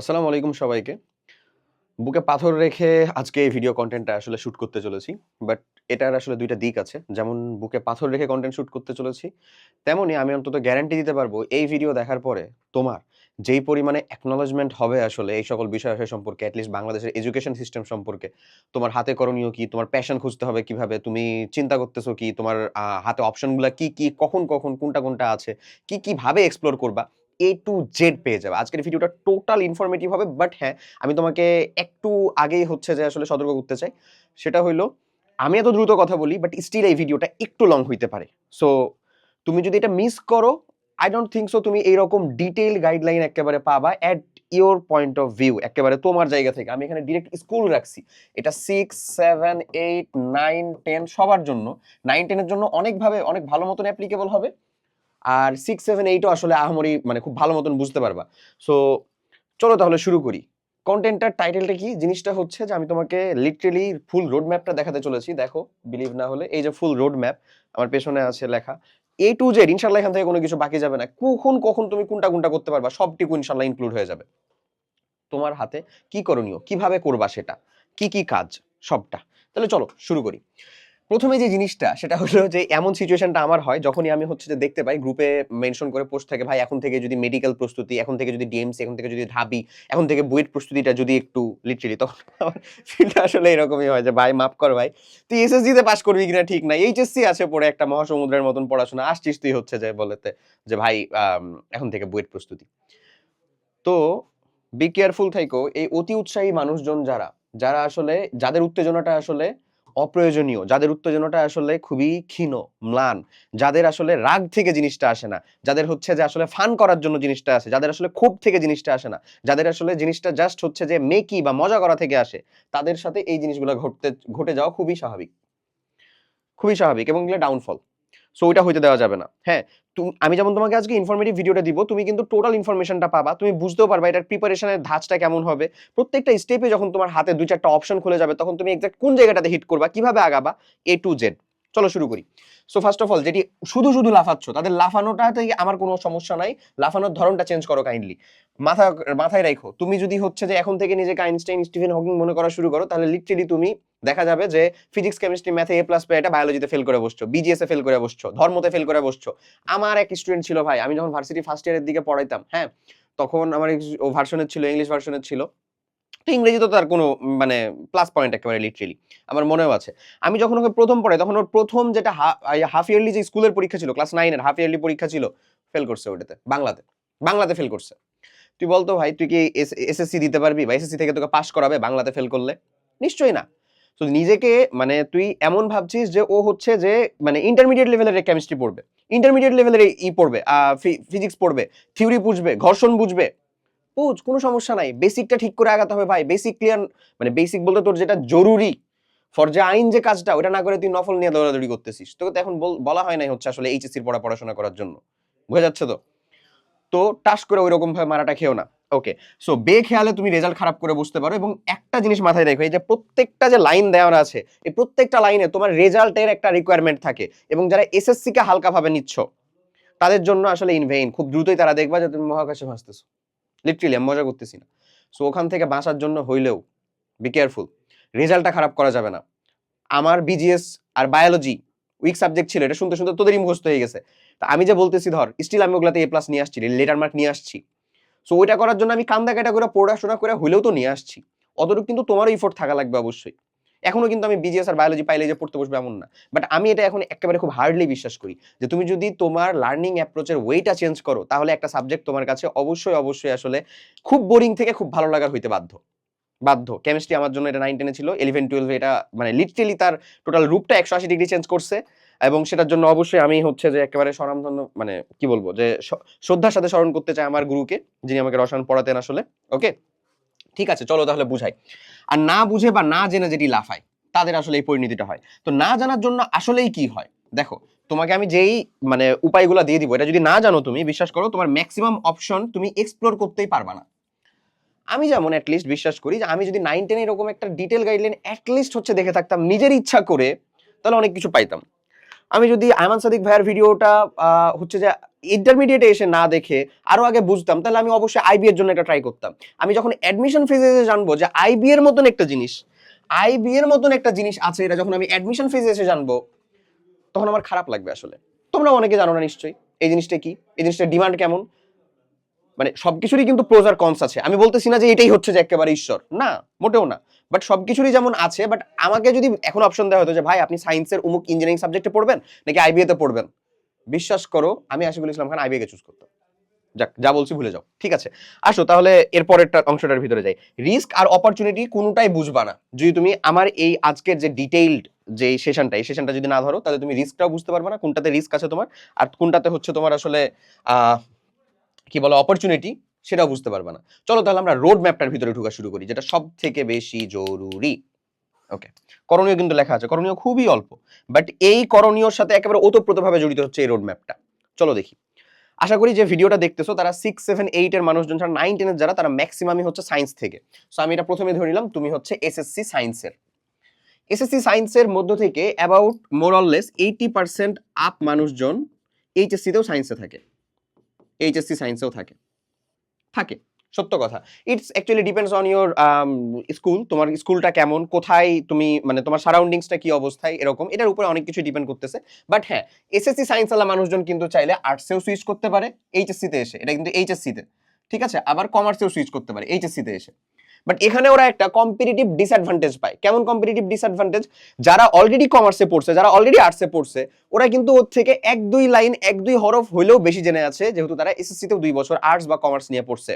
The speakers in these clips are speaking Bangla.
আসসালামু আলাইকুম সবাইকে। বুকে পাথর রেখে আজকে এই ভিডিও কন্টেন্টটা আসলে শুট করতে চলেছি। বাট এটার আসলে দুইটা দিক আছে। যেমন বুকে পাথর রেখে কন্টেন্ট শুট করতে চলেছি, তেমনই আমি অন্তত গ্যারান্টি দিতে পারব এই ভিডিও দেখার পরে তোমার যেই পরিমাণে অ্যাকনলেজমেন্ট হবে আসলে এই সকল বিষয়-আশয় সম্পর্কে, অ্যাটলিস্ট বাংলাদেশের এডুকেশন সিস্টেম সম্পর্কে, তোমার হাতে করণীয় কি? তোমার প্যাশন খুঁজতে হবে কীভাবে? তুমি চিন্তা করতেছো কি? তোমার হাতে অপশনগুলো কি, কি? কখন, কখন কোনটা, কোনটা আছে? কি, কি ভাবে এক্সপ্লোর করবা? A টু জেড পেয়ে যাবে আজকের ভিডিওটা টোটাল ইনফরমেটিভ হবে। বাট হ্যাঁ, আমি তোমাকে একটু আগেই হচ্ছে যে আসলে সতর্ক করতে চাই। সেটা হইল আমি এত দ্রুত কথা বলি বাট স্টিল এই ভিডিওটা একটু লং হইতে পারে। সো তুমি যদি এটা মিস করো, আই ডোন্ট থিঙ্ক সো তুমি এইরকম ডিটেইলড গাইডলাইন একেবারে পাবা at your point of view একেবারে তোমার জায়গা থেকে। আমি এখানে ডিরেক্ট স্কুল রাখছি। এটা 6, 7, 8, 9, 10 সবার জন্য। নাইন টেনের জন্য অনেকভাবে অনেক ভালো মতন অ্যাপ্লিকেবল হবে। আর 6, 7, 8 ও আসলে আহামরি মানে খুব ভালো মতন বুঝতে পারবা। সো চলো তাহলে শুরু করি। কনটেন্টটার টাইটেলটা কি? জিনিসটা হচ্ছে যে আমি তোমাকে লিটারেলি ফুল রোড ম্যাপটা দেখাতে চলেছি। দেখো, বিলিভ না হলে এই যে ফুল রোড ম্যাপ আমার পেছনে আছে লেখা। A to Z ইনশাআল্লাহ এখান থেকে কোনো কিছু বাকি যাবে না। কখন, কখন তুমি কোনটা, কোনটা করতে পারবা সবটুকু ইনশাআল্লাহ ইনক্লুড হয়ে যাবে। তোমার হাতে কি করণীয়? কীভাবে করবা সেটা? কি, কি কাজ? সবটা। তাহলে চলো শুরু করি। ১ম এ যে জিনিসটা সেটা হলো যে এমন সিচুয়েশনটা আমার হয় যখনই আমি হচ্ছে যে দেখতে পাই গ্রুপে মেনশন করে পোস্ট থাকে ভাই এখন থেকে যদি মেডিকেল প্রস্তুতি, এখন থেকে যদি ডিএমসি, এখন থেকে যদি ঢাবি, এখন থেকে বুয়েট প্রস্তুতিটা যদি একটু লিটারেলি তখন আমার ফিলটা আসলে এরকমই হয় যে ভাই মাফ কর ভাই। তুই এসএসসি তে পাস করবি কিনা ঠিক নাই। এইচএসসি আছে পড়ে একটা মহাসমুদ্রের মতন পড়াশোনা। আসছিস তুই হচ্ছে যে বলেতে যে ভাই এখন থেকে বুয়েট প্রস্তুতি। তো বি কেয়ারফুল থাইকো এই অতি উৎসাহী মানুষজন যারা, যারা আসলে যাদের উত্তেজনাটা আসলে অপ্রয়োজনীয়, যাদের উত্তেজনাটা আসলে খুবই ক্ষীণ, ম্লান, যাদের আসলে রাগ থেকে জিনিসটা আসে না, যাদের হচ্ছে যে আসলে ফান করার জন্য জিনিসটা আসে, যাদের আসলে খুব থেকে জিনিসটা আসে না, যাদের আসলে জিনিসটা জাস্ট হচ্ছে যে মেকি বা মজা করা থেকে আসে, তাদের সাথে এই জিনিসগুলো ঘটতে ঘটে যাওয়া খুবই স্বাভাবিক। খুবই স্বাভাবিক এবং এগুলো ডাউনফল। সো ওইটা হইতে দেওয়া যাবে না। হ্যাঁ, আমি যেমন তোমাকে আজকে ইনফরমেটিভ ভিডিওটা দিব, তুমি কিন্তু টোটাল ইনফরমেশনটা পাবা। তুমি বুঝতেও পারবা এটার প্রিপারেশনের ধাঁচটা কেমন হবে। প্রত্যেকটা স্টেপে যখন তোমার হাতে দুই চারটা অপশন খুলে যাবে তখন তুমি এক্সাক্ট কোন জায়গাটাতে হিট করবা, কীভাবে আগাবা এ টু Z চলো শুরু করি। সো ফার্স্ট অফ অল যেটি শুধু, শুধু লাফাচ্ছ তাদের লাফানোটাতে আমার কোনো সমস্যা নাই। লাফানোর ধরনটা চেঞ্জ করো কাইন্ডলি। মাথা মাথায় রাইখো। তুমি যদি হচ্ছে যে এখন থেকে নিজেকে আইনস্টাইন, স্টিফেন হকিং মনে করা শুরু করো তাহলে লিটারেলি তুমি দেখা যাবে যে ফিজিক্স, কেমিস্ট্রি, ম্যাথে এ প্লাস পেয়ে এটা বায়োলজিতে ফেল করে বসছো। বিজিএস ফেল করে বসছো। ধর্মতে ফেল করে বসছো। আমার এক স্টুডেন্ট ছিল ভাই। আমি যখন ভার্সিটি ফার্স্ট ইয়ারের দিকে পড়াইতাম, হ্যাঁ? তখন আমার ভার্সনের ছিল, ইংলিশ ভার্সনের ছিল। তো ইংরেজিতে তো তার কোনো মানে প্লাস পয়েন্ট একেবারে লিটারেলি। আমার মনেও আছে। আমি যখন ওকে প্রথম পড়াই তখন ওর ১ম যেটা হাফ ইয়ারলি যে স্কুলের পরীক্ষা ছিল, ক্লাস 9 এর হাফ ইয়ারলি পরীক্ষা ছিল, ফেল করছে ওটাতে। বাংলাতে। বাংলাতে ফেল করছে। তুই বলতো ভাই তুই কি এস এসএসসি দিতে পারবি বা এসএসসি থেকে তোকে পাস করাবে বাংলাতে ফেল করলে? নিশ্চয়ই না। তো নিজেকে মানে তুই এমন ভাবছিস যে ও হচ্ছে যে মানে ইন্টারমিডিয়েট লেভেলের কেমিস্ট্রি পড়বে। ইন্টারমিডিয়েট লেভেলের ই পড়বে, ফিজিক্স পড়বে, থিওরি বুঝবে, ঘর্ষণ বুঝবে। বুঝ কোনো সমস্যা নাই। বেসিকটা ঠিক করে আগাতে হবে ভাই। বেসিক ক্লিয়ার মানে বেসিক বলতে তোর যেটা জরুরি ফর যে আইন যে কাজটা ওটা না করে তুই নফল নিয়ে দৌড়াদৌড়ি করতেছিস। তোকে তো এখন বলা হয় নাই হচ্ছে আসলে এইচএসসির পড়া পড়াশোনা করার জন্য। বোঝা যাচ্ছে তো? তো টাস করে ঐরকম ভাবে মারাটা খেও না। ওকে। সো বেখেয়ালে তুমি রেজাল্ট খারাপ করে বুঝতে পারো এবং একটা জিনিস মাথায় রেখো এই যে প্রত্যেকটা যে লাইন দেওয়া আছে, এই প্রত্যেকটা লাইনে তোমার রেজাল্টের একটা রিকোয়ারমেন্ট থাকে এবং যারা এসএসসি কে হালকাভাবে নিচ্ছ, তাদের জন্য আসলে ইনভেইন খুব দ্রুতই তারা দেখবা যে তুমি মহাকাশে ভাসতেছো। লিটারেলি আমি মজা করতেছি না। সো ওখান থেকে বাঁচার জন্য হইলেও বি কেয়ারফুল। রেজাল্টটা খারাপ করা যাবে না। আমার বিজিএস আর বায়োলজি উইক সাবজেক্ট ছিল। এটা শুনতে, শুনতে তোদেরই মুখস্থ হয়ে গেছে। তা আমি যে বলতেছি ধর স্টিল আমি ওগুলাতে এ প্লাস নিয়ে আসছি, লেটার মার্ক নিয়ে আসছি। সো ওইটা করার জন্য আমি কান্দা কাটা করে পড়াশোনা করে হইলেও তো নিয়ে আসছি। অতটুকু কিন্তু তোমারও ইফোর্ট থাকা লাগবে অবশ্যই। এখনও কিন্তু আমি বিজিএস আর বায়োলজি পাইলে যে পড়তে বসবো এমন না। বাট আমি এটা এখন একেবারে খুব হার্ডলি বিশ্বাস করি যে তুমি যদি তোমার লার্নিং অ্যাপ্রোচ এর ওয়েটা চেঞ্জ করো তাহলে একটা সাবজেক্ট তোমার কাছে অবশ্যই, অবশ্যই আসলে খুব বোরিং থেকে খুব ভালো লাগার হইতে বাধ্য। বাধ্য। কেমিস্ট্রি আমার জন্য এটা 9, 10 এ ছিল। 11, 12 এ এটা মানে লিটারেলি তার টোটাল রূপটা ১৮০ ডিগ্রি চেঞ্জ করছে এবং সেটার জন্য অবশ্যই আমি হচ্ছে যে একেবারে স্বনামধন্য মানে কি বলব যে শ্রদ্ধার সাথে স্মরণ করতে চাই আমার গুরুকে যিনি আমাকে রসায়ন পড়াতেন আসলে। ওকে? ঠিক আছে চলো তাহলে বুঝাই। আর না বুঝে বা না জেনে যেটি লাফায় তাদের আসলে এই পরিণতিটা হয়। তো না জানার জন্য আসলেই কি হয়? দেখো তোমাকে আমি যেই মানে উপায়গুলা দিয়ে দিব এটা যদি না জানো তুমি বিশ্বাস করো তোমার ম্যাক্সিমাম অপশন তুমি এক্সপ্লোর করতেই পারবা না। আমি যেমন এট লিস্ট বিশ্বাস করি যে আমি যদি 9, 10 এরকম একটা ডিটেল গাইডলাইন এট লিস্ট হচ্ছে দেখে থাকতাম নিজের ইচ্ছা করে তাহলে অনেক কিছু পাইতাম। আমি যদি আয়মান সাদিক ভাইয়ার ভিডিওটা হচ্ছে যে ইন্টারমিডিয়েটে এসে না দেখে আরও আগে বুঝতাম, তাহলে আমি অবশ্যই আইবি এর জন্য একটা ট্রাই করতাম। আমি যখন অ্যাডমিশন ফেজে এসে জানব যে আইবি এর মতন একটা জিনিস আইবি এর মতন একটা জিনিস আছে, এটা যখন আমি অ্যাডমিশন ফেজে এসে জানব, তখন আমার খারাপ লাগবে আসলে। তোমরা অনেকে জানো না নিশ্চয়ই, এই জিনিসটা কি? এই জিনিসটার ডিমান্ড কেমন? মানে সবকিছুরই কিন্তু প্রোজ আর কনস আছে। আমি বলতেছি না যে এটাই হচ্ছে যে একেবারে ঈশ্বর, না, মোটেও না। বাট সবকিছুরই যেমন আছে বাট আমাকে যদি এখন অপশন দেওয়া হতো যে, ভাই, আপনি সায়েন্সের উমুক ইঞ্জিনিয়ারিং সাবজেক্টে পড়বেন, নাকি আইবিএ তে পড়বেন? বিশ্বাস করো, আমি আশিকুল ইসলাম খান আইবিএ কে চুজ করতাম। যাক, যা বলছি ভুলে যাও। ঠিক আছে, আসো তাহলে এর পরেরটা অংশটার ভিতরে যাই। রিস্ক আর অপরচুনিটি কোনোটাই বুঝবা না। যদি তুমি আমার এই আজকের যে ডিটেইলড যে সেশনটা এই সেশনটা যদি না ধরো, তাহলে তুমি রিস্কটাও বুঝতে পারবে না, কোনটাতে রিস্ক আছে তোমার, আর কোনটাতে হচ্ছে তোমার আসলে কি বলো অপরচুনিটি সেটাও বুঝতে পারবে না। চলো তাহলে আমরা রোড ম্যাপটার ভিতরে ঢুকা শুরু করি, যেটা সব থেকে বেশি জরুরি। ওকে করণীয় কিন্তু লেখা আছে। করণীয় খুবই অল্প। বাট এই করণীয়র সাথে একেবারে ওতপ্রোতভাবে জড়িত হচ্ছে এই রোড ম্যাপটা চলো দেখি। আশা করি যে ভিডিওটা দেখতেছো, তারা সিক্স সেভেন এইটের মানুষজন যারা নাইন টেনের যারা, তারা ম্যাক্সিমামই হচ্ছে সায়েন্স থেকে। সো আমি এটা প্রথমে ধরে নিলাম, তুমি হচ্ছে এসএসসি সায়েন্সের এসএসসি সায়েন্সের মধ্য থেকে about more or less eighty percent up মানুষজন এইচএসসিতেও সায়েন্সে থাকে। এইচএসসি সায়েন্সেও থাকে। থাকে। সত্য কথা। It's actually depends on your school তোমার স্কুলটা কেমন, কোথায় তুমি মানে তোমার সারাউন্ডিংসটা কি অবস্থায়, এরকম। এটার উপরে অনেক কিছু ডিপেন্ড করতেছে। বাট হ্যাঁ এসএসসি সায়েন্স আলা মানুষজন কিন্তু চাইলে আর্টসেও সুইচ করতে পারে এইচএসসিতে এসে। এটা কিন্তু এইচএসসিতে ঠিক আছে? আবার কমার্সেও সুইচ করতে পারে এইচএসসিতে এসে। বাট এখানে ওরা একটা কম্পিটিটিভ ডিসঅ্যাডভান্টেজ পায়। কেমন কম্পিটিটিভ ডিসঅ্যাডভান্টেজ যারা অলরেডি কমার্সে পড়ছে, যারা অলরেডি আর্টসে পড়ছে, ওরা কিন্তু ওর থেকে এক দুই লাইন এক দুই হরফ হইলেও বেশি জেনে আছে, যেহেতু তারা এসএসসিতেও দুই বছর আর্টস বা কমার্স নিয়ে পড়ছে।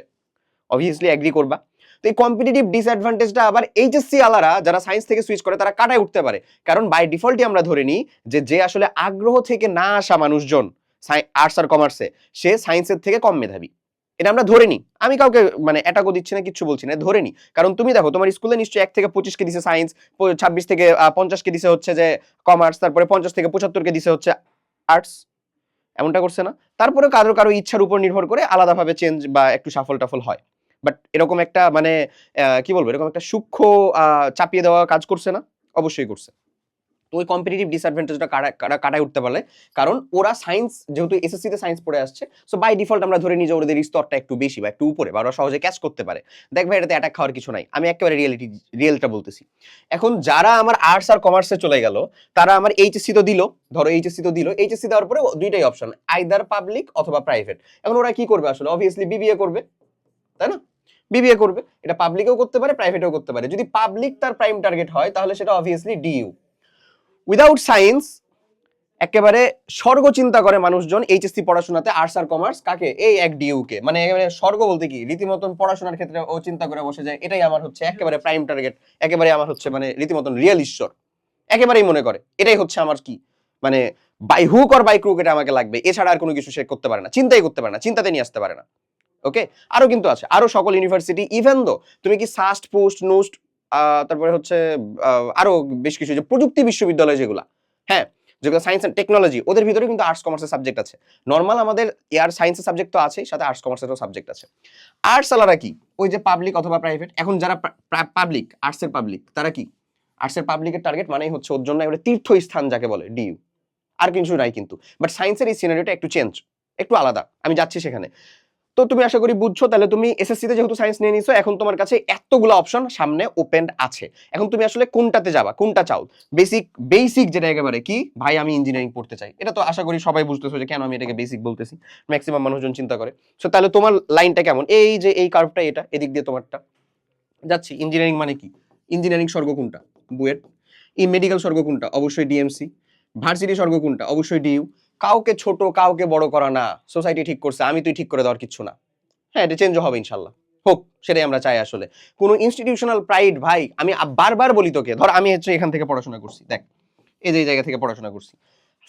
অবভিয়াসলি এগ্রি করবা। তো এই কম্পিটিটিভ ডিসঅ্যাডভান্টেজটা আবার এইচএসসি আলারা যারা সায়েন্স থেকে সুইচ করে তারা কাটায় উঠতে পারে। কারণ বাই ডিফল্টই আমরা ধরে নিই যে যে আসলে আগ্রহ থেকে না আসা মানুষজন আর্টস আর কমার্সে সে সায়েন্সের থেকে কম মেধাবী। এটা আমরা ধরে নিই। আমি কাউকে মানে অ্যাটাকও দিচ্ছি না কিচ্ছু বলছি না ধরে নিই। কারণ তুমি দেখো তোমার স্কুলে নিশ্চয়ই এক থেকে পঁচিশকে দিছে সায়েন্স ছাব্বিশ থেকে আহ, পঞ্চাশকে দিছে হচ্ছে যে কমার্স তারপরে পঞ্চাশ থেকে পঁচাত্তরকে দিছে হচ্ছে আর্টস এমনটা করছে না। তারপরে কারও কারও ইচ্ছার উপর নির্ভর করে আলাদাভাবে চেঞ্জ বা একটু সাফল টাফল হয়। বাট এরকম একটা মানে কি বলব? এরকম একটা সূক্ষ্ম চাপিয়ে দেওয়া কাজ করছে না? অবশ্যই করছে। তো ওই কম্পিটিটিভ ডিসঅ্যাডভান্টেজটা কাটা কাটায় উঠতে পারলে, কারণ ওরা সায়েন্স যেহেতু এসএসসি তে সায়েন্স পড়ে আসছে সো বাই ডিফল্ট আমরা ধরে নিই যে ওদের স্তরটা একটু বেশি বা একটু উপরে বা ওরা সহজে ক্যাচ করতে পারে। দেখ ভাই, এটাতে অ্যাটাক খাওয়ার কিছু নাই। আমি একেবারে রিয়েলিটি রিয়েলটা বলতেছি। এখন যারা আমার আর্টস আর কমার্সে চলে গেল, তারা আমার এইচএসসি তো দিল, ধরো এইচএসসি তো দিল এইচএসসি দেওয়ার পরে দুইটাই অপশন আইদার পাবলিক অথবা প্রাইভেট এখন ওরা কি করবে আসলে? অবভিয়াসলি বিবিএ করবে, তাই না? বিবিএ করবে, এটা পাবলিকেও করতে পারে প্রাইভেটেও করতে পারে। যদি পাবলিক তার প্রাইম টার্গেট হয়, তাহলে সেটা অবভিয়াসলি ডিইউ উইদাউট সায়েন্স একেবারে স্বর্গ চিন্তা করে মানুষজন এইচএসসি পড়াশোনাতে আর্টস আর কমার্স কাকে? এই এক ডিইউ কে। মানে একেবারে স্বর্গ বলতে কি? রীতিমতন পড়াশোনার ক্ষেত্রে ও চিন্তা করে বসে যায়, এটাই আমার হচ্ছে একেবারে প্রাইম টার্গেট একেবারে আমার হচ্ছে মানে রীতিমতন রিয়েল ঈশ্বর। একেবারেই মনে করে, এটাই হচ্ছে আমার কি? মানে by hook or by crook এটা আমাকে লাগবে। এছাড়া আর কোনো কিছু সে করতে পারে না, চিন্তাই করতে পারে না, চিন্তাতে নিয়ে আসতে পারে না। ওকে আরও কিন্তু আছে। আরও সকল ইউনিভার্সিটি ইভেন দো তুমি কি সাস্ট পোস্ট নোস্ট তারপরে হচ্ছে আহ, আরও বেশ কিছু যে প্রযুক্তি বিশ্ববিদ্যালয় যেগুলা হ্যাঁ? যেগুলো সায়েন্স অ্যান্ড টেকনোলজি ওদের ভিতরে কিন্তু আর্টস কমার্সের সাবজেক্ট আছে। নর্মাল আমাদের এয়ার সায়েন্সের সাবজেক্ট তো আছেই সাথে আর্টস কমার্সেরও সাবজেক্ট আছে। আর্টস আলারা কি? ওই যে পাবলিক অথবা প্রাইভেট এখন যারা পাবলিক আর্টসের পাবলিক তারা কি? আর্টসের পাবলিকের টার্গেট মানেই হচ্ছে ওর জন্য একটা তীর্থস্থান যাকে বলে ডিইউ আর কিছু নাই কিন্তু। বাট সায়েন্সের এই সিনারিওটা একটু চেঞ্জ একটু আলাদা। আমি যাচ্ছি সেখানে। তো তুমি আশা করি বুঝছ, তাহলে তুমি এসএসসি তে যেহেতু সায়েন্স নিয়ে নিছো, এখন তোমার কাছে এতগুলো অপশন সামনে ওপেন আছে। এখন তুমি আসলে কোনটাতে যাবা, কোনটা চাও? বেসিক বেসিক যেটা একেবারে কি, ভাই আমি ইঞ্জিনিয়ারিং পড়তে চাই। এটা তো আশা করি সবাই বুঝতেছো যে কেন আমি এটাকে বেসিক বলতেছি ম্যাক্সিমাম মানুষজন চিন্তা করে। সো তাহলে তোমার লাইনটা কেমন? এই যে এই কার্ভটা এটা, এদিক দিয়ে তোমারটা। যাচ্ছি ইঞ্জিনিয়ারিং মানে কি? ইঞ্জিনিয়ারিং স্বর্গ কোনটা? বুয়েট। ই মেডিকেল স্বর্গ কোনটা? অবশ্যই ডিএমসি ভার্সিটি স্বর্গ কোনটা? অবশ্যই ডিইউ কাউকে ছোট, কাউকে বড় করা না। সোসাইটি ঠিক করছে, আমি তুই ঠিক করে দেওয়ার কিছু না। হ্যাঁ এটা চেঞ্জ হবে ইনশাল্লাহ। হোক, সেটাই আমরা চাই আসলে। কোনো ইনস্টিটিউশনাল প্রাইড ভাই, আমি বারবার বলি তোকে, ধর আমি হচ্ছে এখান থেকে পড়াশোনা করছি, দেখ। এই যে জায়গা থেকে পড়াশোনা করছি।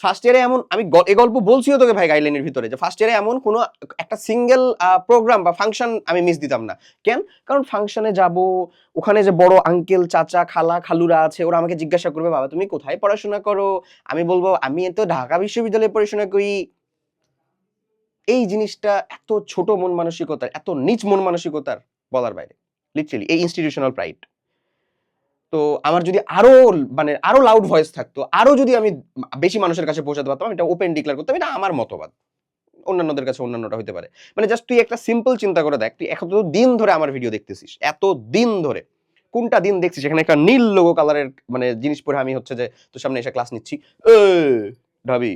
ফার্স্ট ইয়ারে এমন, আমি এই গল্প বলছিও তোকে ভাই গাইডলাইনের ভিতরে যে ফার্স্ট ইয়ারে এমন কোনো একটা সিঙ্গেল প্রোগ্রাম বা ফাংশন আমি মিস দিতাম না। কেন? কারণ ফাংশনে যাব, ওখানে যে বড় আঙ্কেল চাচা, খালা, খালুরা আছে, ওরা আমাকে জিজ্ঞাসা করবে, বাবা, তুমি কোথায় পড়াশোনা করো? আমি বলব, আমি তো ঢাকা বিশ্ববিদ্যালয়ে পড়াশোনা করি। এই জিনিসটা এত ছোট মন মানসিকতার, এত নিচ মন মানসিকতার বলার বাইরে লিটারেলি এই ইনস্টিটিউশনাল প্রাইড তো আমার যদি আরও মানে আরও লাউড ভয়েস থাকতো, আরও যদি আমি বেশি মানুষের কাছে পৌঁছাতে পারতাম এটা ওপেন ডিক্লেয়ার করতাম, এটা আমার মতবাদ। অন্যান্যদের কাছে অন্যান্যটা হতে পারে। মানে জাস্ট তুই একটা সিম্পল চিন্তা করে দেখ, তুই এত দিন ধরে আমার ভিডিও দেখতেছিস, এত দিন ধরে। কোনটা দিন দেখছিস? এখানে একটা নীল লোগো কালারের মানে জিনিস পরে আমি হচ্ছে যে তোর সামনে এসে ক্লাস নিচ্ছি। এ, ঢাবি।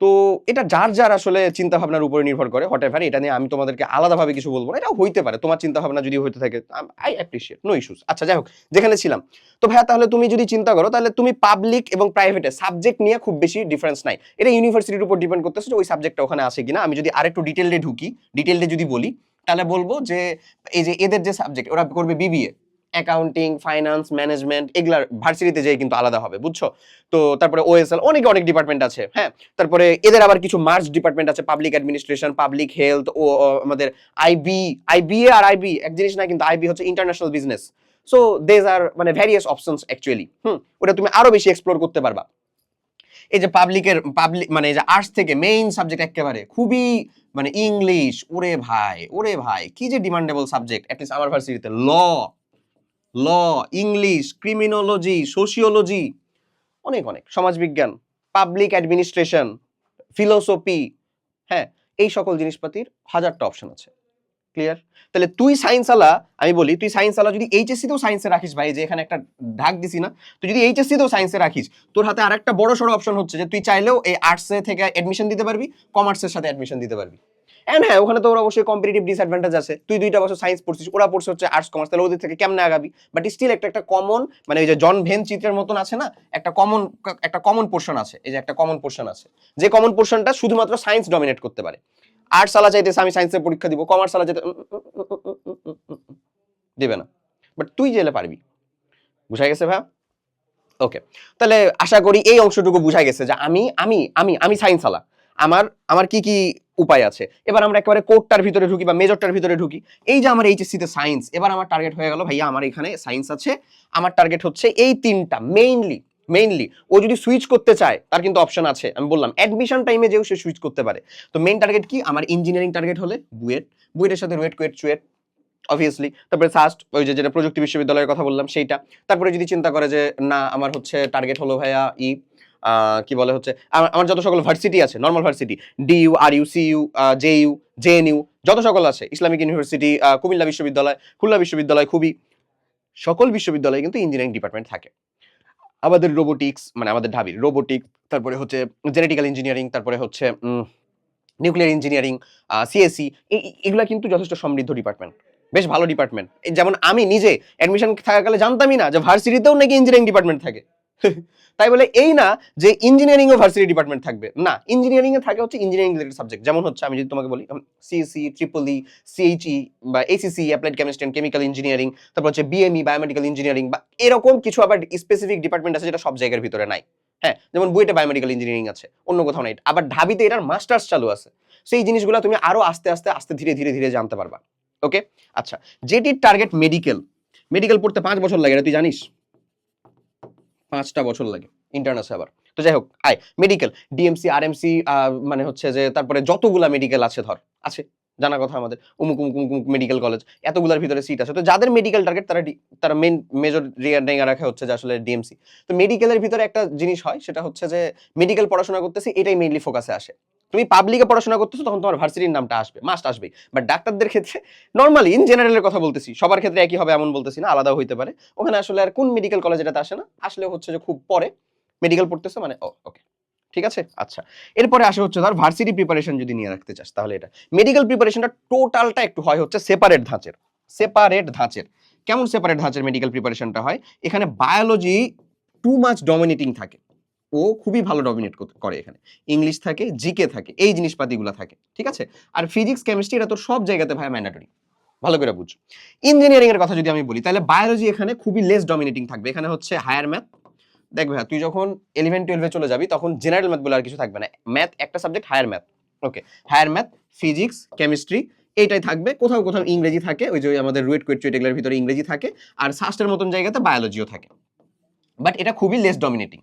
তো এটা যার যার আসলে চিন্তা ভাবনার উপরে নির্ভর করে হট এভার এটা নিয়ে আমি তোমাদেরকে আলাদাভাবে কিছু বলব না। এটাও হইতে পারে, তোমার চিন্তা ভাবনা যদি হইতে থাকে আই অ্যাপ্রিসিয়েট নো ইস্যুস আচ্ছা যাই হোক, যেখানে ছিলাম। তো ভাইয়া, তাহলে তুমি যদি চিন্তা করো, তাহলে তুমি পাবলিক এবং প্রাইভেটে সাবজেক্ট নিয়ে খুব বেশি ডিফারেন্স নাই। এটা ইউনিভার্সিটির উপর ডিপেন্ড করতেছে যে ওই সাবজেক্টটা ওখানে আছে কিনা। আমি যদি আরেকটু ডিটেলডে ঢুকি ডিটেলডে যদি বলি, তাহলে বলব যে, এই যে এদের যে সাবজেক্ট ওরা করবে বিবিএ অ্যাকাউন্টিং ফাইন্যান্স ম্যানেজমেন্ট এগুলার ভার্সিটিতে যেয়ে কিন্তু আলাদা হবে, বুঝছ? তো তারপরে ওএসএল অনেক অনেক ডিপার্টমেন্ট আছে হ্যাঁ? তারপরে এদের আবার কিছু মার্চ ডিপার্টমেন্ট আছে পাবলিক অ্যাডমিনিস্ট্রেশন পাবলিক হেলথ ও আমাদের আইবি আইবিএ আর আইবি এক জিনিস না, কিন্তু আইবি হচ্ছে international business so these are মানে ভ্যারিয়াস অপশনস অ্যাকচুয়ালি হুম? ওটা তুমি আরও বেশি এক্সপ্লোর করতে পারবা। এই যে পাবলিকের পাবলিক মানে এই যে আর্টস থেকে মেইন সাবজেক্ট একেবারে খুবই মানে ইংলিশ ওরে ভাই ওরে ভাই, কি যে ডিমান্ডেবল সাবজেক্ট অ্যাটলিস্ট আমার ভার্সিটিতে law law English criminology sociology অনেক অনেক। সমাজবিজ্ঞান পাবলিক অ্যাডমিনিস্ট্রেশন ফিলোসফি হ্যাঁ এই সকল জিনিসপাতির হাজারটা অপশন আছে। ক্লিয়ার তাহলে তুই সায়েন্স আলা আমি বলি, তুই সায়েন্স আলা যদি এইচএসসি তেও সায়েন্সে রাখিস ভাই, যে এখানে একটা ঢাক দিছি না তুই যদি এইচএসসি তেও সায়েন্সে রাখিস, তোর হাতে আরেকটা বড় সড়ো অপশন হচ্ছে যে তুই চাইলেও এই আর্টসে থেকে অ্যাডমিশন দিতে পারবি কমার্সের সাথে অ্যাডমিশন দিতে পারবি। এন্ড হ্যাঁ ওখানে তো ওর অবশ্যই কম্পিটিটিভ ডিসঅ্যাডভান্টেজ আছে। তুই দুইটা বছর সায়েন্স পড়ছিস, ওরা পড়ছে হচ্ছে আর্টস কমার্স তাহলে ওদের থেকে কেমনে আগাবি? বাট স্টিল একটা একটা কমন মানে ওই যে জন ভেন চিত্রের মতন আছে না, একটা কমন একটা কমন পোর্শন আছে, এই যে একটা কমন পোর্শন আছে। যে কমন পোর্শনটা শুধুমাত্র সায়েন্স ডমিনেট করতে পারে। আর্টস আলা চাইতেছে আমি সায়েন্সের পরীক্ষা দিব কমার্স আলা যেতে দেবে না। বাট তুই জেলে পারবি। বুঝা গেছে ভাই? ওকে তাহলে আশা করি এই অংশটুকু বুঝা গেছে যে আমি আমি আমি আমি সায়েন্স আলা আমার আমার কি কি উপায় আছে। এবার আমরা একেবারে কোর্টটার ভিতরে ঢুকি বা মেজরটার ভিতরে ঢুকি। এই যে আমার এইচএসসি তে সায়েন্স এবার আমার টার্গেট হয়ে গেল, ভাইয়া আমার এখানে সায়েন্স আছে। আমার টার্গেট হচ্ছে এই তিনটা মেইনলি মেইনলি ও যদি সুইচ করতে চায়, তার কিন্তু অপশন আছে। আমি বললাম অ্যাডমিশন টাইমে যেও সে সুইচ করতে পারে। তো মেইন টার্গেট কি? আমার ইঞ্জিনিয়ারিং টার্গেট হলে বুয়েট। বুয়েটের সাথে রুয়েট, কুয়েট, চুয়েট অবভিয়াসলি তারপরে ফার্স্ট ওই যে যেটা প্রযুক্তি বিশ্ববিদ্যালয়ের কথা বললাম, সেইটা। তারপরে যদি চিন্তা করে যে, না, আমার হচ্ছে টার্গেট হলো ভাইয়া ই কি বলে হচ্ছে আমার যত সকল ভার্সিটি আছে normal varsity DU R U C U J U J N U যত সকল আছে ইসলামিক ইউনিভার্সিটি কুমিল্লা বিশ্ববিদ্যালয় খুলনা বিশ্ববিদ্যালয় খুবই সকল বিশ্ববিদ্যালয়ে কিন্তু ইঞ্জিনিয়ারিং ডিপার্টমেন্ট থাকে। আমাদের রোবোটিক্স মানে আমাদের ঢাবির রোবোটিক তারপরে হচ্ছে জেনেটিক্যাল ইঞ্জিনিয়ারিং তারপরে হচ্ছে নিউক্লিয়ার ইঞ্জিনিয়ারিং সিএসসি এগুলা কিন্তু যথেষ্ট সমৃদ্ধ ডিপার্টমেন্ট বেশ ভালো ডিপার্টমেন্ট যেমন আমি নিজে অ্যাডমিশন থাকাকালে জানতামই না যে ভার্সিটিতেও নাকি ইঞ্জিনিয়ারিং ডিপার্টমেন্ট থাকে। তাই বলে এই না যে ইঞ্জিনিয়ারিং ও ভার্সিটি ডিপার্টমেন্ট থাকবে। না ইঞ্জিনিয়ারিং এ থাকে হচ্ছে ইঞ্জিনিয়ারিং রিলেটেড সাবজেক্ট যেমন হচ্ছে আমি যদি তোমাকে বলি সিএসসি ট্রিপল ই সিএইচই বা ACC applied chemistry and chemical engineering তারপর হচ্ছে বিএমই বায়োমেডিক্যাল ইঞ্জিনিয়ারিং বা এরকম কিছু আবার স্পেসিফিক ডিপার্টমেন্ট আছে যেটা সব জায়গার ভিতরে নাই। হ্যাঁ যেমন বুয়েটে বায়োমেডিক্যাল ইঞ্জিনিয়ারিং আছে, অন্য কোথাও নাই। আবার ঢাবিতে এটার মাস্টার্স চালু আছে। সেই জিনিসগুলো তুমি আরও আস্তে আস্তে আস্তে ধীরে ধীরে ধীরে জানতে পারবা। ওকে আচ্ছা যেটির টার্গেট মেডিকেল মেডিকেল পড়তে পাঁচ বছর লাগে এটা তুই জানিস? পাঁচটা বছর লাগে ইন্টারনাস আবার। তো যাই হোক, আয় মেডিকেল ডিএমসি আরএমসি মানে হচ্ছে যে তারপরে যতগুলা মেডিকেল আছে ধর, আছে, জানা কথা আমাদের, উমুক উমুক উমুক মেডিকেল কলেজ এতগুলোর ভিতরে সিট আছে। তো যাদের মেডিকেল টার্গেট তারা তারা মেন মেজর রিয়ার্ডিং রাখা হচ্ছে যে আসলে ডিএমসি তো মেডিকেলের ভিতরে একটা জিনিস হয়, সেটা হচ্ছে যে মেডিকেল পড়াশোনা করতেছি, এটাই মেইনলি ফোকাসে আসে। তুমি পাবলিকে পড়াশোনা করতেছো, তখন তোমার ভার্সিটির নামটা আসবে মাস্ট আসবে বাট ডাক্তারদের ক্ষেত্রে নর্মালি ইন জেনারেলের কথা বলতেছি, সবার ক্ষেত্রে একই হবে এমন বলতেছি না আলাদা হইতে পারে। ওখানে আসলে আর কোন মেডিকেল কলেজ এটাতে আসে না, আসলে হচ্ছে যে খুব পরে মেডিকেল পড়তেছে মানে ও ওকে ঠিক আছে? আচ্ছা এরপরে আসে হচ্ছে ধর ভার্সিটি প্রিপারেশন যদি নিয়ে রাখতে চাস, তাহলে এটা। মেডিকেল প্রিপারেশনটা টোটালটা একটু হয় হচ্ছে সেপারেট ধাঁচের সেপারেট ধাঁচের। কেমন সেপারেট ধাঁচের মেডিকেল প্রিপারেশনটা হয়? এখানে বায়োলজি টু মাচ ডমিনেটিং থাকে। ও খুবই ভালো ডমিনেট করে এখানে। ইংলিশ থাকে জিকে থাকে, এই জিনিসপাতিগুলো থাকে, ঠিক আছে? আর ফিজিক্স কেমিস্ট্রি এটা তো সব জায়গাতে ভাই ম্যান্ডাটরি ভালো করে বুঝ। ইঞ্জিনিয়ারিং এর কথা যদি আমি বলি, তাহলে বায়োলজি এখানে খুবই লেস ডমিনেটিং থাকবে। এখানে হচ্ছে হায়ার ম্যাথ দেখ ভাইয়া, তুই যখন ইলেভেন টুয়েলভে চলে যাবি, তখন জেনারেল ম্যাথ বলে আর কিছু থাকবে না। ম্যাথ একটা subject higher math okay higher math physics chemistry এইটাই থাকবে। কোথাও কোথাও ইংরেজি থাকে, ওই যে আমাদের রুয়েট কুয়েট চুয়েট এগুলোর ভিতরে ইংরেজি থাকে। আর সাস্টের মতন জায়গাতে বায়োলজিও থাকে। বাট এটা খুবই লেস ডমিনেটিং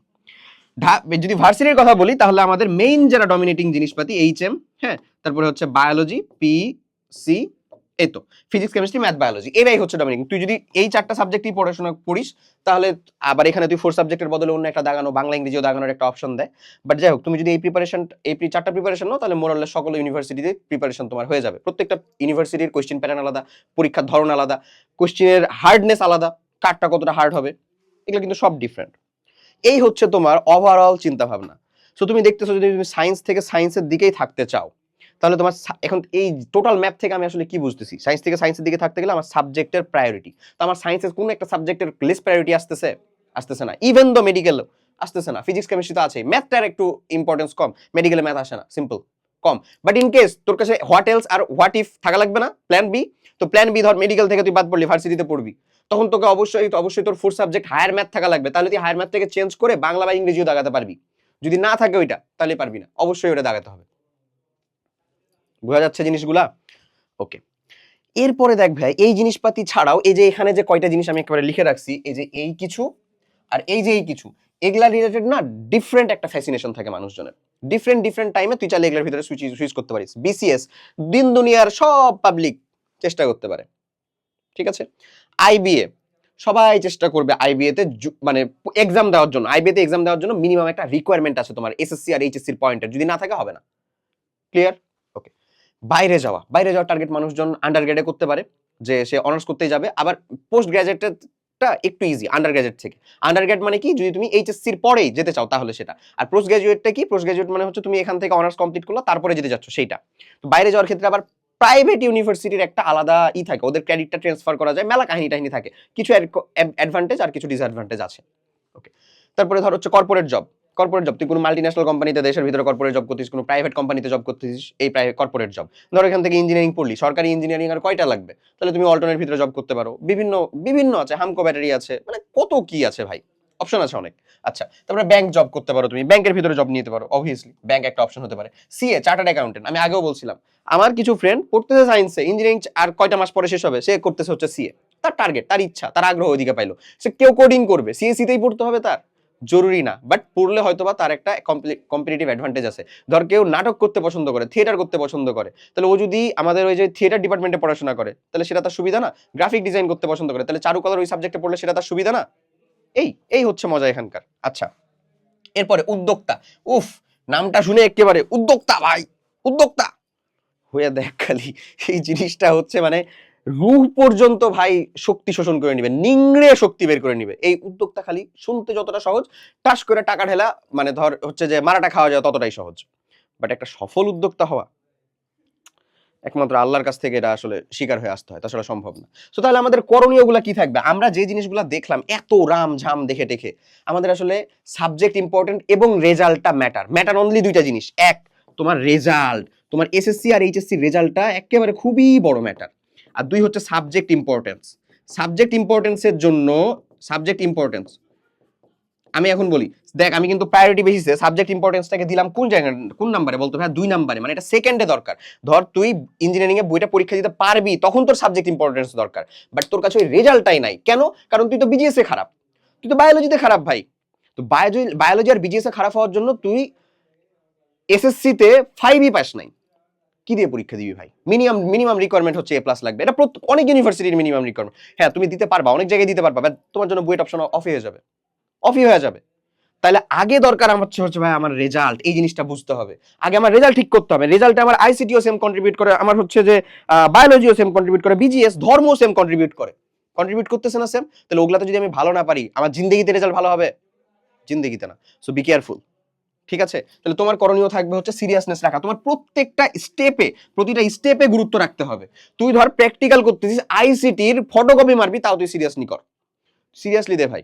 যদি ভার্সিটির কথা বলি, তাহলে আমাদের মেইন যারা ডমিনেটিং জিনিসপাতি এইচ এম হ্যাঁ তারপরে হচ্ছে বায়োলজি পি সি এই তো ফিজিক্স কেমিস্ট্রি ম্যাথ বায়োলজি এরাই হচ্ছে ডমিনিক তুই যদি এই চারটা সাবজেক্টই পড়াশোনা করিস, তাহলে আবার এখানে তুই ফোর সাবজেক্টের বদলে অন্য একটা দাগানো, বাংলা, ইংরেজিও দাগানোর একটা অপশন দেয় বাট যাই হোক, তুমি যদি এই প্রিপারেশন এই চারটা প্রিপারেশন নাও, তাহলে মোরালে সকল ইউনিভার্সিটিতে প্রিপারেশন তোমার হয়ে যাবে। প্রত্যেকটা ইউনিভার্সিটির কোশ্চেন প্যাটার্ন আলাদা, পরীক্ষার ধরন আলাদা কোশ্চেনের হার্ডনেস আলাদা কারটা কতটা হার্ড হবে, এগুলো কিন্তু সব ডিফারেন্ট এই হচ্ছে তোমার ওভারঅল চিন্তা ভাবনা সো তুমি দেখতেছো যদি তুমি সায়েন্স থেকে সায়েন্সের দিকেই থাকতে চাও, তাহলে তোমার এখন এই টোটাল ম্যাপ থেকে আমি আসলে কি বুঝতেছি? সায়েন্স থেকে সায়েন্সের দিকে থাকতে গেলে আমার সাবজেক্টের প্রায়োরিটি তো আমার সায়েন্সের কোন একটা সাবজেক্টের লেস প্রায়োরিটি আসতেছে? আসতেছে না। ইভেন দো মেডিকেল আসতেছে না। ফিজিক্স কেমিস্ট্রি তো আছে ম্যাথটার একটু ইম্পর্টেন্স কম। মেডিকেলে ম্যাথ আসে না। সিম্পল কম। বাট ইন কেস তোর কাছে হোয়াট এলস আর হোয়াট ইফ থাকা লাগবে না? প্ল্যান বি তো প্ল্যান বি ধর মেডিকেল থেকে তুই বাদ পড়লি, ভার্সিটিতে পড়বি। তখন তোকে অবশ্যই অবশ্যই তোর ফোর সাবজেক্ট হায়ার ম্যাথ থাকা লাগবে। তাহলে তুই হায়ার ম্যাথ থেকে চেঞ্জ করে বাংলা বা ইংরেজিও দাগাতে পারবি। যদি না থাকে ওইটা, তাহলে পারবি না। অবশ্যই ওটা দাগাতে হবে। বোঝা যাচ্ছে জিনিসগুলা? ওকে এরপরে দেখ ভাই, এই জিনিসপাতি ছাড়াও এই যে এখানে যে কয়টা জিনিস আমি একেবারে লিখে রাখছি, এই যে এই কিছু আর এই যে এই কিছু, এগুলা রিলেটেড না ডিফারেন্ট একটা ফ্যাসিনেশন থাকে মানুষজনের। ডিফারেন্ট ডিফারেন্ট টাইমে তুই চাইলে এগুলোর ভিতরে সুইচ সুইচ করতে পারিস। বিসিএস দিন, দুনিয়ার সব পাবলিক চেষ্টা করতে পারে। ঠিক আছে? আইবিএ সবাই চেষ্টা করবে আইবিএ তে জু- মানে এক্সাম দেওয়ার জন্য। আইবিএ তে এক্সাম দেওয়ার জন্য মিনিমাম একটা রিকোয়ারমেন্ট আছে তোমার এসএসসি আর এইচএসসি এর। পয়েন্টের যদি না থাকে, হবে না। ক্লিয়ার ওকে বাইরে যাওয়া। বাইরে যাওয়ার টার্গেট মানুষজন আন্ডার গ্রেডে করতে পারে, যে সে অনার্স করতেই যাবে। আবার পোস্ট গ্রাজুয়েটেডটা একটু ইজি আন্ডার গ্রাজুয়েট থেকে। আন্ডার গ্রেড মানে কি? যদি তুমি এইচএসসির পরেই যেতে চাও, তাহলে সেটা। আর পোস্ট গ্রাজুয়েটটা কি? পোস্ট গ্রাজুয়েট মানে হচ্ছে তুমি এখান থেকে অনার্স কমপ্লিট করল, তারপরে যেতে যাচ্ছ, সেইটা। তো বাইরে যাওয়ার ক্ষেত্রে আবার প্রাইভেট ইউনিভার্সিটির একটা আলাদা ই থাকে। ওদের ক্রেডিটটা ট্রান্সফার করা যায়, মেলা কাহিনী টাহিনী থাকে। কিছু অ্যাডভান্টেজ আর কিছু ডিসঅ্যাডভান্টেজ আছে। ওকে তারপরে ধর হচ্ছে কর্পোরেট জব কর্পোরেট জব তুই কোনো মাল্টি ন্যাশনাল কোম্পানিতে দেশের ভিতরে কর্পোরেট জব করতিস, কোনো প্রাইভেট কোম্পানিতে জব করতিস, এই কর্পোরেট জব ধর এখান থেকে ইঞ্জিনিয়ারিং পড়লি, সরকারি ইঞ্জিনিয়ারিং আর কয়টা লাগবে? তাহলে তুমি অল্টারনেট ভিতরে জব করতে পারো। বিভিন্ন বিভিন্ন আছে, হামকো ব্যাটারি আছে। মানে কত কি আছে ভাই? অপশন আছে অনেক। আচ্ছা তারপরে ব্যাংক জব করতে পারো তুমি। ব্যাংকের ভিতরে জব নিতে পারো অবভিয়াসলি ব্যাংক একটা অপশন হতে পারে। সিএ চার্টার্ড অ্যাকাউন্টেন্ট আমি আগেও বলছিলাম। আমার কিছু ফ্রেন্ড পড়তেছে সায়েন্সে ইঞ্জিনিয়ারিং আর কয়টা মাস পরে শেষ হবে? সে করতেছে হচ্ছে সিএ তার টার্গেট তার ইচ্ছা, তার আগ্রহ ওইদিকে পাইলো। সে কেউ কোডিং করবে। সিএসসি তেই পড়তে হবে তার। জরুরি না। বাট পড়লে হয়তো বা তার একটা কম্পিটিটিভ অ্যাডভান্টেজ আছে। ধর কেউ নাটক করতে পছন্দ করে থিয়েটার করতে পছন্দ করে। তাহলে ও যদি আমাদের ওই যে থিয়েটার ডিপার্টমেন্টে পড়াশোনা করে, তাহলে সেটা তার সুবিধা না? গ্রাফিক ডিজাইন করতে পছন্দ করে, তাহলে চারুকলার ওই সাবজেক্টে পড়লে সেটা তার সুবিধা না? এই এই হচ্ছে মজা এখানকার। আচ্ছা এরপরে উদ্যোক্তা। উফ, নামটা শুনে একেবারে উদ্যোক্তা ভাই, উদ্যোক্তা। হয়ে দেখ খালি, এই জিনিসটা হচ্ছে মানে রুহ পর্যন্ত ভাই শক্তি শোষণ করে নিবে, নিংড়ে শক্তি বের করে নিবে। এই উদ্যোক্তা খালি শুনতে যতটা সহজ, টাস করে টাকা ঢেলা মানে ধর হচ্ছে যে মারাটা খাওয়া যায় ততটাই সহজ। বাট একটা সফল উদ্যোক্তা হওয়া একমাত্র আল্লাহর কাছ থেকে এটা আসলে শিকার হয়ে আসতে হয় তাছাড়া সম্ভব না। তো তাহলে আমাদের করণীয়গুলো কি থাকবে? আমরা যে জিনিসগুলো দেখলাম, এত রাম ঝাম দেখে দেখে আমাদের আসলে সাবজেক্ট ইম্পর্টেন্ট এবং রেজাল্টটা ম্যাটার ম্যাটার অনলি দুইটা জিনিস। এক, তোমার রেজাল্ট। তোমার এসএসসি আর এইচএসসি রেজাল্টটা একেবারে খুবই বড় ম্যাটার আর দুই হচ্ছে সাবজেক্ট ইম্পর্টেন্স সাবজেক্ট ইম্পর্টেন্সের জন্য সাবজেক্ট ইম্পর্টেন্স আমি এখন বলি, দেখ, আমি কিন্তু প্রায়োরিটি বেসিসে সাবজেক্ট ইম্পর্টেন্সটাকে দিলাম কোন জায়গায় কোন নাম্বারে বলতো ভাই দুই নাম্বারে মানে এটা সেকেন্ডে দরকার। ধর, তুই ইঞ্জিনিয়ারিং এ বইটা পরীক্ষা দিতে পারবি, তখন তোর সাবজেক্ট ইম্পর্টেন্স দরকার। বাট তোর কাছে ওই রেজাল্টটাই নাই। কেন? কারণ তুই তো বিজিএস এ খারাপ। তুই তো বায়োলজিতে খারাপ, ভাই। তো বায়োলজি বায়োলজি আর বিজিএস এ খারাপ হওয়ার জন্য তুই এসএসসি তে ফাইভই পাস নাই। কি দিয়ে পরীক্ষা দিবি, ভাই? মিনিমাম মিনিমাম রিকোয়ারমেন্ট হচ্ছে এ প্লাস লাগবে। এটা অনেক ইউনিভার্সিটির মিনিমাম রিকোয়ারমেন্ট হ্যাঁ তুমি দিতে পারবা, অনেক জায়গায় দিতে পারবা তোমার জন্য বুয়েট অপশন অফ হয়ে যাবে। অফই হয়ে যাবে। তাহলে আগে দরকার আমার হচ্ছে ভাই আমার রেজাল্ট এই জিনিসটা বুঝতে হবে। আগে আমার রেজাল্ট ঠিক করতে হবে। রেজাল্টে আমার আইসিটিও সেম কন্ট্রিবিউট করে, আমার হচ্ছে যে বায়োলজিও সেম কন্ট্রিবিউট করে বিজিএস ধর্মও সেম কন্ট্রিবিউট করে। কন্ট্রিবিউট করতেছে না সেম তাহলে ওগুলাতে যদি আমি ভালো না পারি, আমার জিন্দগিতে রেজাল্ট ভালো হবে? জিন্দগিতে না। সো বি কেয়ারফুল ঠিক আছে? তাহলে তোমার করণীয় থাকবে হচ্ছে সিরিয়াসনেস রাখা। তোমার প্রত্যেকটা স্টেপে প্রতিটা স্টেপে গুরুত্ব রাখতে হবে। তুই ধর প্র্যাকটিক্যাল করতেছিস আইসিটির ফটোকপি মারবি, তাও তুই সিরিয়াসলি কর। সিরিয়াসলি দে ভাই।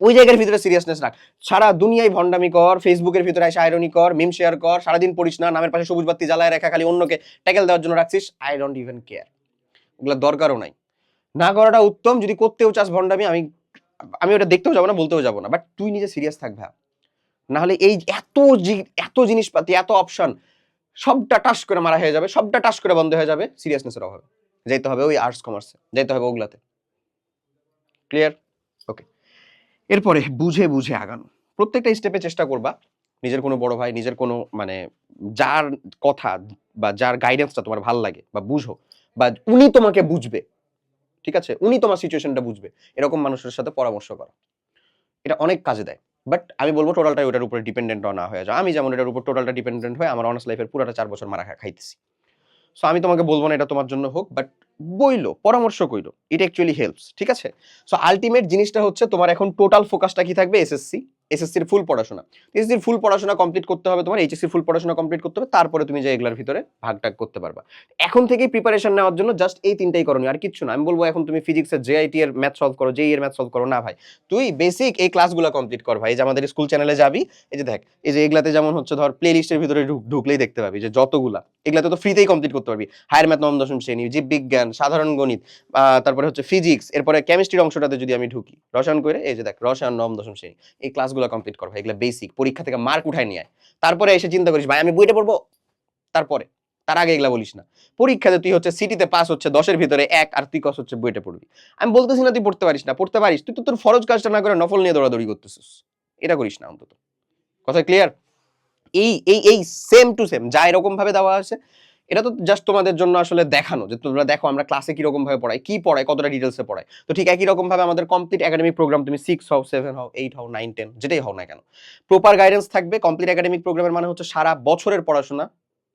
ওই জায়গার ভিতরে সিরিয়াসনেস রাখ। সারা দুনিয়ায় ভন্ডামি কর, ফেসবুকের ভিতরে এসে আয়রনি কর মিম শেয়ার কর, সারাদিন পড়িস না, নামের পাশে সবুজ বাতি জ্বালায় রাখা, খালি অন্যকে ট্যাকেল দেওয়ার জন্য রাখছিস আই ডোন্ট ইভেন কেয়ার ওগুলো দরকারও নাই। না করাটা উত্তম, যদি করতেও চাস ভন্ডামি আমি আমি ওটা দেখতেও যাব না, বলতেও যাব না। বাট তুই নিজে সিরিয়াস থাক ভাই। না হলে এই এত এত জিনিসপাতি, এত অপশন সবটা টাস করে মারা হয়ে যাবে, সবটা টাস করে বন্ধ হয়ে যাবে সিরিয়াসনেসের অভাবে। যাইতে হবে ওই আর্টস কমার্সে যাইতে হবে ওগুলাতে। ক্লিয়ার এরপরে বুঝে বুঝে আগানো। প্রত্যেকটা স্টেপে চেষ্টা করবা। নিজের কোনো বড় ভাই, নিজের কোনো মানে যার কথা বা যার গাইডেন্সটা তোমার ভালো লাগে বা বুঝো বা উনি তোমাকে বুঝবে, ঠিক আছে? উনি তোমার সিচুয়েশনটা বুঝবে। এরকম মানুষের সাথে পরামর্শ করো। এটা অনেক কাজে দেয়। বাট আমি বলব টোটালটা ওটার উপরে ডিপেন্ডেন্ট না হয়ে যাও। আমি যেমন এটার উপর টোটালটা ডিপেন্ডেন্ট হয়ে আমার অনার্স লাইফের পুরোটা চার বছর মারা খাইতেছি। সো আমি তোমাকে বলব না এটা তোমার জন্য হোক বাট বইলো, পরামর্শ কইলো। এটা অ্যাকচুয়ালি হেল্পস ঠিক আছে? সো আলটিমেট জিনিসটা হচ্ছে তোমার এখন টোটাল ফোকাসটা কি থাকবে? এসএসসি এসএসসির ফুল পড়াশোনা। এসএসসির ফুল পড়াশোনা কমপ্লিট করতে হবে তোমার এইচএসসির ফুল পড়াশোনা কমপ্লিট করতে হবে, তারপরে তুমি যে এগুলার ভিতরে ভাগ টাগ করতে পারবা। এখন থেকেই প্রিপারেশন নেওয়ার জন্য জাস্ট এই তিনটাই করণীয় আর কিচ্ছু না। আমি বলব এখন তুমি ফিজিক্সের জেআইটি এর ম্যাথ সলভ করো জেই এর ম্যাথ সলভ করো, না ভাই। তুই বেসিক এই ক্লাসগুলো কমপ্লিট কর ভাই যে আমাদের স্কুল চ্যানেলে যাবি, এই যে দেখ, এই যে এগুলাতে যেমন হচ্ছে ধর প্লে লিস্টের ভিতরে ঢুক- ঢুকলেই দেখতে পাবি যে যতগুলা, এগুলাতে তো ফ্রিতেই কমপ্লিট করতে পারবি। হায়ার ম্যাথ নবম, দশম শ্রেণি, জীববিজ্ঞান, সাধারণ গণিত তারপরে হচ্ছে ফিজিক্স এরপরে কেমিস্ট্রির অংশটাতে যদি আমি ঢুকি, রসায়ন করে, এই যে দেখ, রসায়ন, নবম, দশম শ্রেণি, এই ক্লাসগুলো কমপ্লিট কর ভাই, এগুলো বেসিক পরীক্ষা থেকে মার্ক উঠায় নিয়ে তারপরে এসে চিন্তা করিস, ভাই, আমি বইটা পড়ব? তারপরে, তার আগে এগুলা বলিস না। পরীক্ষাতে তুই হচ্ছে সিটিতে পাস হচ্ছে, দশের ভিতরে এক, আর তুই কস হচ্ছে বইটা পড়বি। আমি বলতেছি না তুই পড়তে পারিস না, পড়তে পারিস। তুই তো তোর ফরজ কাজটা না করে নফল নিয়ে দৌড়াদৌড়ি করতেছিস। এটা করিস না অন্তত। কথা ক্লিয়ার এই এই এই সেম টু সেম যা এরকম ভাবে দেওয়া আছে এটা তো জাস্ট তোমাদের জন্য আসলে দেখানো যে তোমরা দেখো আমরা ক্লাসে কীরকম ভাবে পড়াই, কি পড়াই, কতটা ডিটেলসে পড়াই। তো ঠিক একই রকম ভাবে আমাদের কমপ্লিট একাডেমিক প্রোগ্রাম তুমি সিক্স হও সেভেন হও এইট হও নাইন টেন যেটাই হও না কেন। প্রপার গাইডেন্স থাকবে কমপ্লিট একাডেমিক প্রোগ্রামের মানে হচ্ছে সারা বছরের পড়াশোনা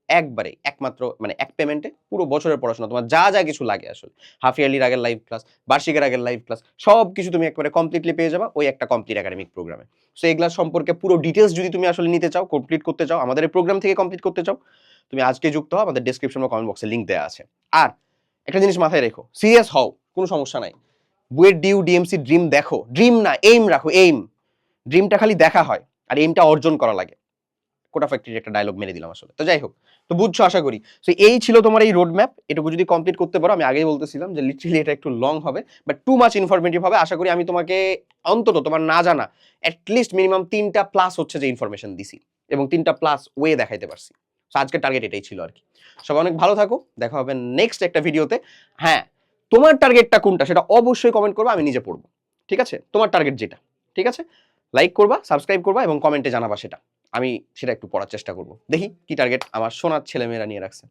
একবারে, একমাত্র মানে এক পেমেন্টে পুরো বছরের পড়াশোনা। তোমার যা যা কিছু লাগে আসলে। হাফ ইয়ারলির আগের লাইভ ক্লাস বার্ষিকের আগের লাইভ ক্লাস সব কিছু তুমি একবারে কমপ্লিটলি পেয়ে যাবা ওই একটা কমপ্লিট একাডেমিক প্রোগ্রামে সো এগুলা সম্পর্কে পুরো ডিটেলস যদি তুমি আসলে নিতে চাও কমপ্লিট করতে চাও, আমাদের প্রোগ্রাম থেকে কমপ্লিট করতে চাও তুমি আজকে যুক্ত হও, আমাদের ডেসক্রিপশন বা কমেন্ট বক্সে লিঙ্ক দেওয়া আছে। আর একটা জিনিস মাথায় রেখো সিরিয়াস হও, কোনো সমস্যা নাই। বুয়েট ডিউ ডিএমসি ড্রিম দেখো, ড্রিম না এইম রাখো এইম ড্রিমটা খালি দেখা হয়, আর এইমটা অর্জন করা লাগে। কোটা ফ্যাক্টরির একটা ডায়লগ মেরে দিলাম আসলে। তো যাই হোক, তো বুঝছ, আশা করি। তো এই ছিল তোমার এই রোড ম্যাপ এটুকু যদি কমপ্লিট করতে পারো, আমি আগেই বলতেছিলাম যে লিটারালি এটা একটু লং হবে বাট টু মাচ ইনফরমেটিভ হবে। আশা করি আমি তোমাকে অন্তত, তোমার না জানা অ্যাটলিস্ট মিনিমাম তিনটা প্লাস হচ্ছে যে ইনফরমেশন দিছি, এবং তিনটা প্লাস ওয়ে দেখাইতে পারছি। তো আজকের টার্গেট এটাই ছিল আর কি। সবাই অনেক ভালো থাকো, দেখা হবে নেক্সট একটা ভিডিওতে। হ্যাঁ তোমার টার্গেটটা কোনটা সেটা অবশ্যই কমেন্ট করবা, আমি নিজে পড়ব। ঠিক আছে? তোমার টার্গেট যেটা। ঠিক আছে? লাইক করবা সাবস্ক্রাইব করবা এবং কমেন্টে জানাবা সেটা। আমি সেটা একটু পড়ার চেষ্টা করব। দেখি কি টার্গেট আমার সোনার ছেলেমেয়েরা নিয়ে রাখছে।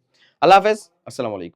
আল্লাহ হাফেজ, আসসালামু আলাইকুম।